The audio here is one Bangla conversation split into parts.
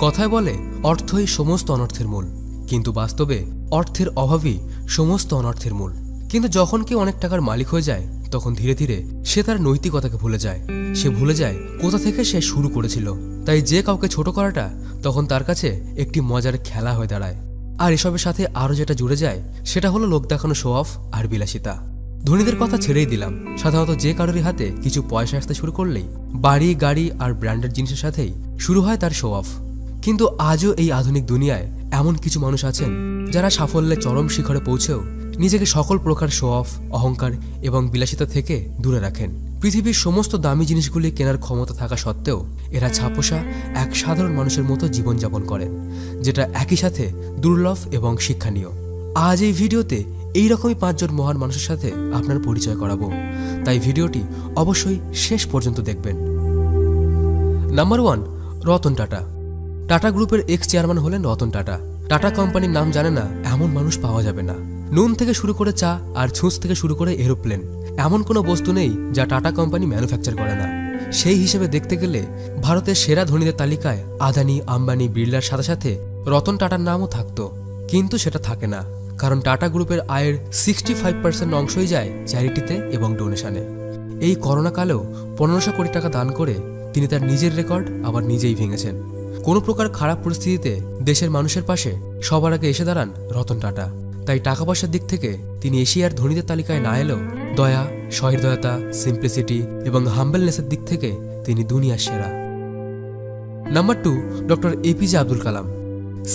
কথায় বলে, অর্থই সমস্ত অনর্থের মূল। কিন্তু বাস্তবে, অর্থের অভাবই সমস্ত অনর্থের মূল। কিন্তু যখন কেউ অনেক টাকার মালিক হয়ে যায়, তখন ধীরে ধীরে সে তার নৈতিকতাকে ভুলে যায়। সে ভুলে যায় কোথা থেকে সে শুরু করেছিল। তাই যে কাউকে ছোট করাটা, তখন তার কাছে একটি মজার খেলা হয়ে দাঁড়ায়। আর এসবের সাথে আরও যেটা জুড়ে যায়, সেটা হলো লোক দেখানো শো অফ আর বিলাসিতা। ধনীদের কথা ছেড়েই দিলাম। সাধারণত যে কারোরই হাতে কিছু পয়সা আসতে শুরু করলেই বাড়ি, গাড়ি আর ব্র্যান্ডেড জিনিসের সাথেই শুরু হয় তার শো অফ কিন্তু আজও এই আধুনিক দুনিয়ায় এমন কিছু মানুষ আছেন যারা সাফল্যের চরম শিখরে পৌঁছেও নিজেকে সকল প্রকার শো অফ অহংকার এবং বিলাসিতা থেকে দূরে রাখেন। পৃথিবীর সমস্ত দামি জিনিসগুলি কেনার ক্ষমতা থাকা সত্ত্বেও এরা ছাপোষা এক সাধারণ মানুষের মতো জীবনযাপন করেন, যেটা একই সাথে দুর্লভ এবং শিক্ষণীয়। আজ এই ভিডিওতে এই রকমই পাঁচজন মহান মানুষের সাথে আপনার পরিচয় করাবো। তাই ভিডিওটি অবশ্যই শেষ পর্যন্ত দেখবেন। Number one, Ratan Tata. Tata গ্রুপের এক্স চেয়ারম্যান হলেন রতন টাটা। টাটা কোম্পানির নাম জানে না, এমন মানুষ পাওয়া যাবে না। নুন থেকে শুরু করে চা আর ছুঁচ থেকে শুরু করে এরোপ্লেন, এমন কোনো বস্তু নেই যা টাটা কোম্পানি ম্যানুফ্যাকচার করে না। সেই হিসেবে দেখতে গেলে ভারতের সেরা ধনীদের তালিকায় আদানি, আম্বানি, বিড়লার সাথে সাথে রতন টাটার নামও থাকতো। কিন্তু সেটা থাকে না, কারণ টাটা গ্রুপের আয়ের সিক্সটি ফাইভ পার্সেন্ট অংশই যায় চ্যারিটিতে এবং ডোনেশনে। এই করোনাকালেও পনেরোশো কোটি টাকা দান করে তিনি তার নিজের রেকর্ড আবার নিজেই ভেঙেছেন। কোনো প্রকার খারাপ পরিস্থিতিতে দেশের মানুষের পাশে সবার আগে এসে দাঁড়ান রতন টাটা। তাই টাকা পয়সার দিক থেকে তিনি এশিয়ার ধনীদের তালিকায় না এলেও দয়া সহৃদয়তা সিম্পলিসিটি এবং হাম্বেলনেসের দিক থেকে তিনি দুনিয়ার সেরা। Number two doctor APJ Abdul Kalam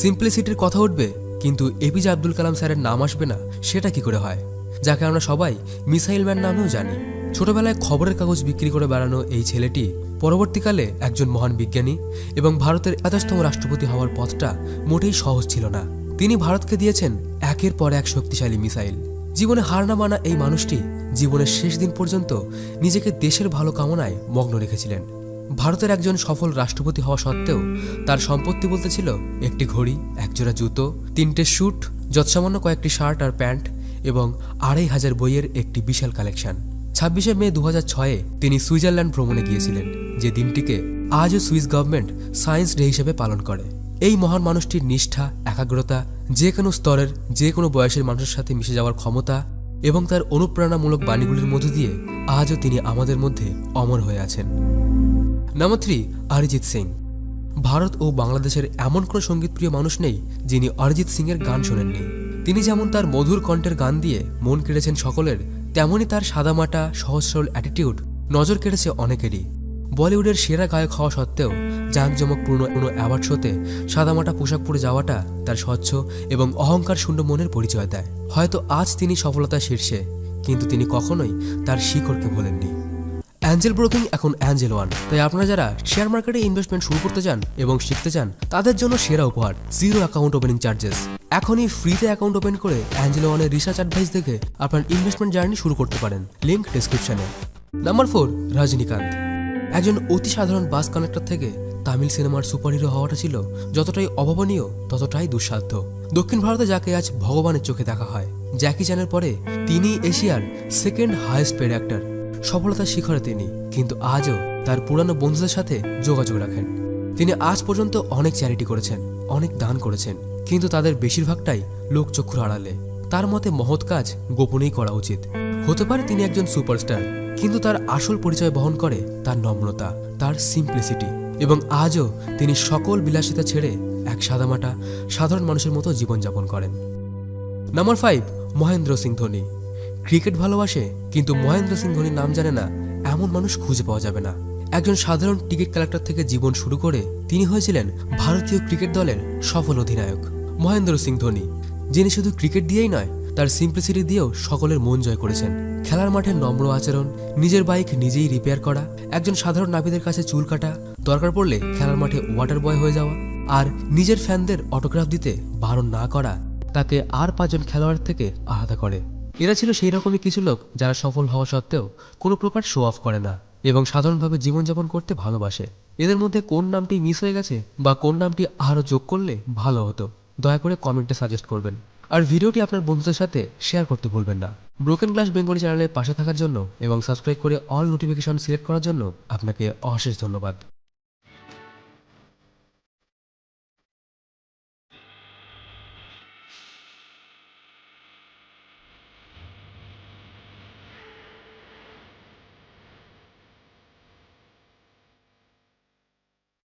সিম্পলিসিটির কথা উঠবে, কিন্তু এপিজে আব্দুল কালাম স্যারের নাম আসবে না, সেটা কি করে হয়? যাকে আমরা সবাই মিসাইল ম্যান নামেও জানি। ছোটবেলায় খবরের কাগজ বিক্রি করে বেড়ানো এই ছেলেটি পরবর্তীকালে একজন মহান বিজ্ঞানী এবং ভারতের একাদশতম রাষ্ট্রপতি হওয়ার পথটা মোটেই সহজ ছিল না। তিনি ভারতকে দিয়েছেন একের পর এক শক্তিশালী মিসাইল। জীবনে হার না মানা এই মানুষটি জীবনের শেষ দিন পর্যন্ত নিজেকে দেশের ভালো কামনায় মগ্ন রেখেছিলেন। ভারতের একজন সফল রাষ্ট্রপতি হওয়া সত্ত্বেও তার সম্পত্তি বলতে ছিল একটি ঘড়ি, একজোড়া জুতো, তিনটে স্যুট, যৎসামান্য কয়েকটি শার্ট আর প্যান্ট এবং আড়াই হাজার বইয়ের একটি বিশাল কালেকশন। ছাব্বিশে মে দু ছয়ে তিনি সুইজারল্যান্ড ভ্রমণে গিয়েছিলেন, যে দিনটিকে আজও সুইস গভর্নমেন্ট সায়েন্স ডে হিসেবে পালন করে। এই মহান মানুষটির নিষ্ঠা, একাগ্রতা, যে কোনো স্তরের, যে কোনো বয়সের মানুষের সাথে মিশে যাওয়ার ক্ষমতা এবং তার অনুপ্রেরণামূলক বাণীগুলির মধ্য দিয়ে আজও তিনি আমাদের মধ্যে অমর হয়ে আছেন। Number three, Arijit Singh. Bharat ও বাংলাদেশের এমন কোনো সঙ্গীতপ্রিয় মানুষ নেই যিনি অরিজিৎ সিংয়ের গান শোনেননি। তিনি যেমন তার মধুর কণ্ঠের গান দিয়ে মন কেড়েছেন সকলের তেমনই তার সাদামাটা সহজ সরল অ্যাটিটিউড নজর কেড়েছে অনেকেরই। বলিউডের সেরা গায়ক হওয়া সত্ত্বেও জাঁকজমকপূর্ণ কোনো অ্যাওয়ার্ড শোতে সাদামাটা পোশাক পরে যাওয়াটা তার স্বচ্ছ এবং অহংকার শূন্য মনের পরিচয় দেয়। হয়তো আজ তিনি সফলতা শীর্ষে, কিন্তু তিনি কখনোই তার শিকড়কে ভোলেননি। অ্যাঞ্জেল ব্রোকিং এখন অ্যাঞ্জেল ওয়ান তাই আপনারা যারা শেয়ার মার্কেটে ইনভেস্টমেন্ট শুরু করতে চান এবং শিখতে চান, তাদের জন্য সেরা উপহার জিরো অ্যাকাউন্ট ওপেনিং চার্জেস এখনই ফ্রিতে অ্যাকাউন্ট ওপেন করে অ্যাঞ্জেল ওয়ানের রিসার্চ অ্যাডভাইস দেখে আপনার ইনভেস্টমেন্ট জার্নি শুরু করতে পারেন। লিঙ্ক ডিসক্রিপশনে নাম্বার ফোর রজনীকান্ত একজন অতি সাধারণ বাস কানেক্টর থেকে তামিল সিনেমার সুপারহিরো হওয়াটা ছিল যতটাই অভাবনীয়, ততটাই দুঃসাধ্য। দক্ষিণ ভারতে যাকে আজ ভগবানের চোখে দেখা হয় জ্যাকি চ্যানের পরে তিনি এশিয়ার সেকেন্ড হায়েস্ট পেড অ্যাক্টর সফলতার শিখরে তিনি, কিন্তু আজও তার পুরানো বন্ধুদের সাথে যোগাযোগ রাখেন। তিনি আজ পর্যন্ত অনেক চ্যারিটি করেছেন, অনেক দান করেছেন, কিন্তু তাদের বেশিরভাগটাই লোকচক্ষুর আড়ালে। তার মতে মহৎ কাজ গোপনেই করা উচিত। হতে পারে তিনি একজন সুপারস্টার কিন্তু তার আসল পরিচয় বহন করে তার নম্রতা, তার সিম্পলিসিটি এবং আজও তিনি সকল বিলাসিতা ছেড়ে এক সাদামাটা, সাধারণ মানুষের মতো জীবনযাপন করেন। Number five Mahendra Singh Dhoni. Cricket ভালোবাসে, কিন্তু মহেন্দ্র সিং ধোনির নাম জানে না, এমন মানুষ খুঁজে পাওয়া যাবে না। একজন সাধারণ টিকিট কালেক্টর থেকে জীবন শুরু করে তিনি হয়েছিলেন ভারতীয় ক্রিকেট দলের সফল অধিনায়ক। মহেন্দ্র সিং ধোনি, যিনি শুধু ক্রিকেট দিয়েই নয়, তার সিম্পলিসিটি দিয়েও সকলের মন জয় করেছেন। খেলার মাঠে নম্র আচরণ, নিজের বাইক নিজেই রিপেয়ার করা, একজন সাধারণ নাবিদের কাছে চুল কাটা, দরকার পড়লে খেলার মাঠে ওয়াটার বয় হয়ে যাওয়া, আর নিজের ফ্যানদের অটোগ্রাফ দিতে বারণ না করা, তাকে আর পাঁচজন খেলোয়াড় থেকে আলাদা করে। এরা ছিল সেই রকমই কিছু লোক যারা সফল হওয়া সত্ত্বেও কোনো প্রকার শো অফ করে না এবং সাধারণভাবে জীবনযাপন করতে ভালোবাসে। এদের মধ্যে কোন নামটি মিস হয়ে গেছে বা কোন নামটি আরও যোগ করলে ভালো হতো, দয়া করে কমেন্টে সাজেস্ট করবেন। আর ভিডিওটি আপনার বন্ধুদের সাথে শেয়ার করতে ভুলবেন না। ব্রোকেন গ্লাস বেঙ্গলি চ্যানেলের পাশে থাকার জন্য এবং সাবস্ক্রাইব করে অল নোটিফিকেশন সিলেক্ট করার জন্য আপনাকে অশেষ ধন্যবাদ।